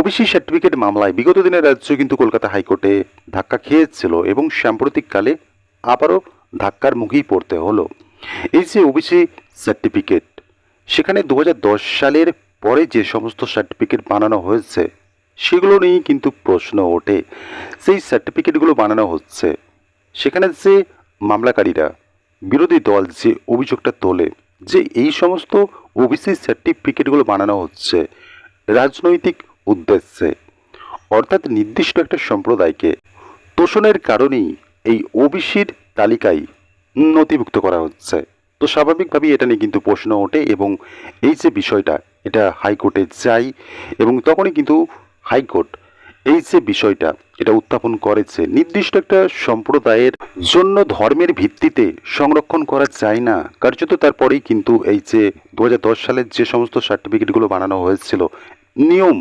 OBC certificate মামলায় বিগত দিনের রাজ্য কিন্তু কলকাতা হাইকোর্টে ধাক্কা খেয়েছিল এবং সাম্প্রতিককালে আবারও ধাক্কার মুখেই পড়তে হলো। এই যে ওবিসি সার্টিফিকেট, সেখানে দু হাজার দশ সালের পরে যে সমস্ত সার্টিফিকেট বানানো হয়েছে, সেগুলো নিয়েই কিন্তু প্রশ্ন ওঠে। সেই সার্টিফিকেটগুলো বানানো হচ্ছে, সেখানে যে মামলাকারীরা, বিরোধী দল যে অভিযোগটা তোলে যে এই সমস্ত ওবিসি সার্টিফিকেটগুলো বানানো হচ্ছে, রাজনৈতিক উদ্দেশ্যে। অর্থাৎ নির্দিষ্ট একটা সম্প্রদায়কে তোষণের কারণেই এই ওবিসির তালিকায় নথিভুক্ত করা হচ্ছে। তো স্বাভাবিকভাবেই এটা নিয়ে কিন্তু প্রশ্ন ওঠে এবং এই যে বিষয়টা, এটা হাইকোর্টে যায় এবং তখনই কিন্তু হাইকোর্ট এই যে বিষয়টা, এটা উত্থাপন করেছে, নির্দিষ্ট একটা সম্প্রদায়ের জন্য ধর্মের ভিত্তিতে সংরক্ষণ করা যায় না। কার্যত তারপরেই কিন্তু এই যে দু হাজার দশ সালের যে সমস্ত সার্টিফিকেটগুলো বানানো হয়েছিল, নিয়ম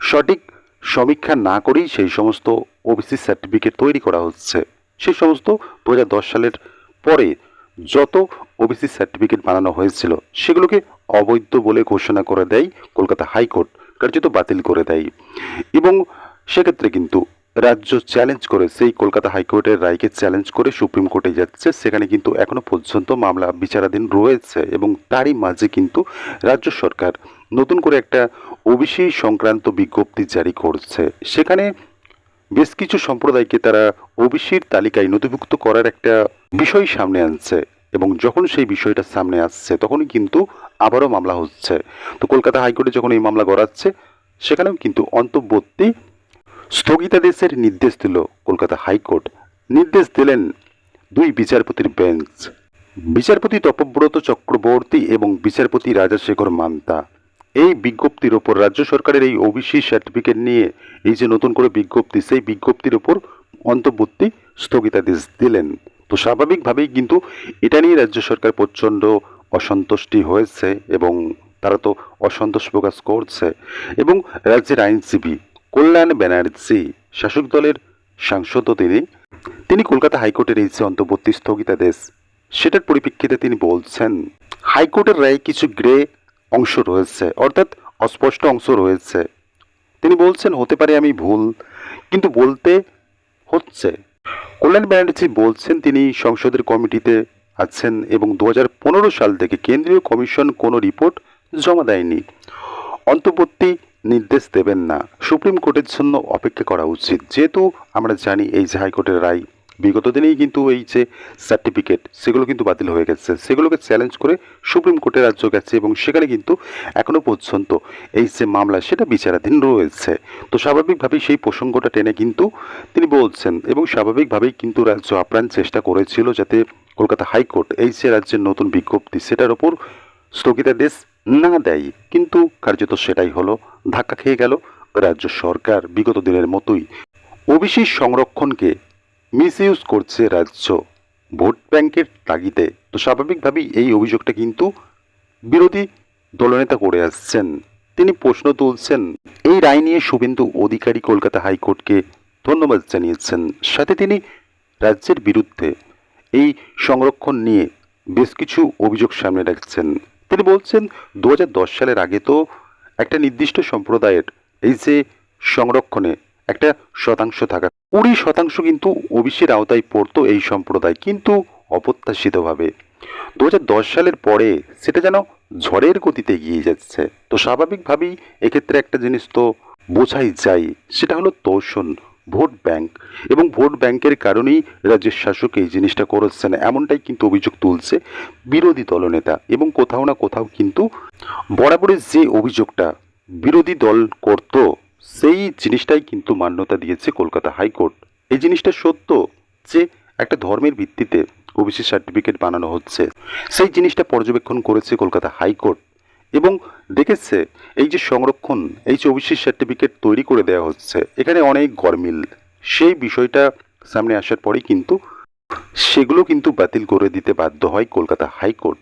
সঠিক সমীক্ষা না করেই সেই সমস্ত ওবিসি সার্টিফিকেট তৈরি করা হচ্ছে। সেই সমস্ত দু হাজার দশ সালের পরে যত ওবিসি সার্টিফিকেট বানানো হয়েছিল, সেগুলোকে অবৈধ বলে ঘোষণা করে দেয় কলকাতা হাইকোর্ট, কার্যত বাতিল করে দেয়। এবং সেক্ষেত্রে কিন্তু রাজ্য চ্যালেঞ্জ করে, সেই কলকাতা হাইকোর্টের রায়কে চ্যালেঞ্জ করে সুপ্রিম কোর্টে যাচ্ছে। সেখানে কিন্তু এখনও পর্যন্ত মামলা বিচারাধীন রয়েছে এবং তারই মাঝে কিন্তু রাজ্য সরকার নতুন করে একটা ওবিসি সংক্রান্ত বিজ্ঞপ্তি জারি করছে। সেখানে বেশ কিছু সম্প্রদায়কে তারা ওবিসির তালিকায় নথিভুক্ত করার একটা বিষয় সামনে আনছে এবং যখন সেই বিষয়টা সামনে আসছে, তখনই কিন্তু আবারও মামলা হচ্ছে। তো কলকাতা হাইকোর্টে যখন এই মামলা গড়াচ্ছে, সেখানেও কিন্তু অন্তর্বর্তী স্থগিতাদেশের নির্দেশ দিল কলকাতা হাইকোর্ট। নির্দেশ দিলেন দুই বিচারপতির বেঞ্চ। বিচারপতি তপব্রত চক্রবর্তী এবং বিচারপতি রাজাশেখর মান্তা। এই বিজ্ঞপ্তির ওপর রাজ্য সরকারের এই ওবিসি সার্টিফিকেট নিয়ে এই যে নতুন করে বিজ্ঞপ্তি, সেই বিজ্ঞপ্তির ওপর অন্তর্বর্তী স্থগিতাদেশ দিলেন। তো স্বাভাবিকভাবেই কিন্তু এটা নিয়ে রাজ্য সরকার প্রচণ্ড অসন্তুষ্টি হয়েছে এবং তারা তো অসন্তোষ প্রকাশ করছে। এবং রাজ্যের আইনজীবী কল্যাণ ব্যানার্জি, শাসক দলের সাংসদও তিনি তিনি কলকাতা হাইকোর্টের এই যে অন্তর্বর্তী স্থগিতাদেশ, সেটার পরিপ্রেক্ষিতে তিনি বলছেন, হাইকোর্টের রায়ে কিছু গ্রে অংশ রয়েছে, অর্থাৎ অস্পষ্ট অংশ রয়েছে। তিনি বলছেন, হতে পারে আমি ভুল, কিন্তু বলতে হচ্ছে। কল্যাণ ব্যানার্জি বলছেন, তিনি সংসদের কমিটিতে আছেন এবং দু হাজার পনেরো সাল থেকে কেন্দ্রীয় কমিশন কোনো রিপোর্ট জমা দেয়নি। অন্তর্বর্তী নির্দেশ দেবেন না। সুপ্রিম কোর্টের জন্য অপেক্ষা করা উচিত। যেহেতু আমরা জানি, এই যে হাইকোর্টের রায় বিগত দিনেই কিন্তু এই যে সার্টিফিকেট সেগুলো কিন্তু বাতিল হয়ে গেছে। সেগুলোকে চ্যালেঞ্জ করে সুপ্রিম কোর্টে রাজ্য গেছে এবং সেখানে কিন্তু এখনও পর্যন্ত এই যে মামলা সেটা বিচারাধীন রয়েছে। তো স্বাভাবিকভাবেই সেই প্রসঙ্গটা টেনে কিন্তু তিনি বলছেন এবং স্বাভাবিকভাবেই কিন্তু রাজ্য আপ্রাণ চেষ্টা করেছিল যাতে কলকাতা হাইকোর্ট এই যে রাজ্যের নতুন বিজ্ঞপ্তি, সেটার ওপর স্থগিতাদেশ না দেয়। কিন্তু কার্যত সেটাই হলো, ধাক্কা খেয়ে গেল রাজ্য সরকার বিগত দিনের মতোই। ওবিসি সংরক্ষণকে মিসইউজ করছে রাজ্য। ভোট ব্যাংকের তাগিদে। তো স্বাভাবিকভাবেই এই অভিযোগটা কিন্তু বিরোধী দলনেতা করে আসছেন। তিনি প্রশ্ন তুলছেন, এই রায় নিয়ে শুভেন্দু অধিকারী কলকাতা হাইকোর্টকে ধন্যবাদ জানিয়েছেন। সাথে তিনি রাজ্যের বিরুদ্ধে এই সংরক্ষণ নিয়ে বেশ কিছু অভিযোগ সামনে রাখছেন। তিনি বলছেন দু হাজার দশ সালের আগে তো একটা নির্দিষ্ট সম্প্রদায়ের এই যে সংরক্ষণে একটা শতাংশ থাকা। কুড়ি শতাংশ কিন্তু ওবিসির আওতায় পড়তো এই সম্প্রদায়, কিন্তু অপ্রত্যাশিতভাবে। দু হাজার দশ সালের পরে সেটা যেন ঝড়ের গতিতে এগিয়ে যাচ্ছে। তো স্বাভাবিকভাবেই এক্ষেত্রে একটা জিনিস তো বোঝাই যায়, সেটা হলো তোষণ, ভোট ব্যাংক। এবং ভোট ব্যাংকের কারণেই রাজ্যের শাসক এই জিনিসটা করেছেন, এমনটাই কিন্তু অভিযোগ তুলছে বিরোধী দলনেতা। এবং কোথাও না কোথাও কিন্তু বরাবরের যে অভিযোগটা বিরোধী দল করত সেই জিনিসটাই কিন্তু মান্যতা দিয়েছে কলকাতা হাইকোর্ট। এই জিনিসটা সত্য যে একটা ধর্মের ভিত্তিতে ওবিসি সার্টিফিকেট বানানো হচ্ছে। সেই জিনিসটা পর্যবেক্ষণ করেছে কলকাতা হাইকোর্ট এবং দেখেছে এই যে সংরক্ষণ, এই যে ওবিসি সার্টিফিকেট তৈরি করে দেওয়া হচ্ছে, এখানে অনেক গরমিল। সেই বিষয়টা সামনে আসার পরেই কিন্তু সেগুলো কিন্তু বাতিল করে দিতে বাধ্য হয় কলকাতা হাইকোর্ট।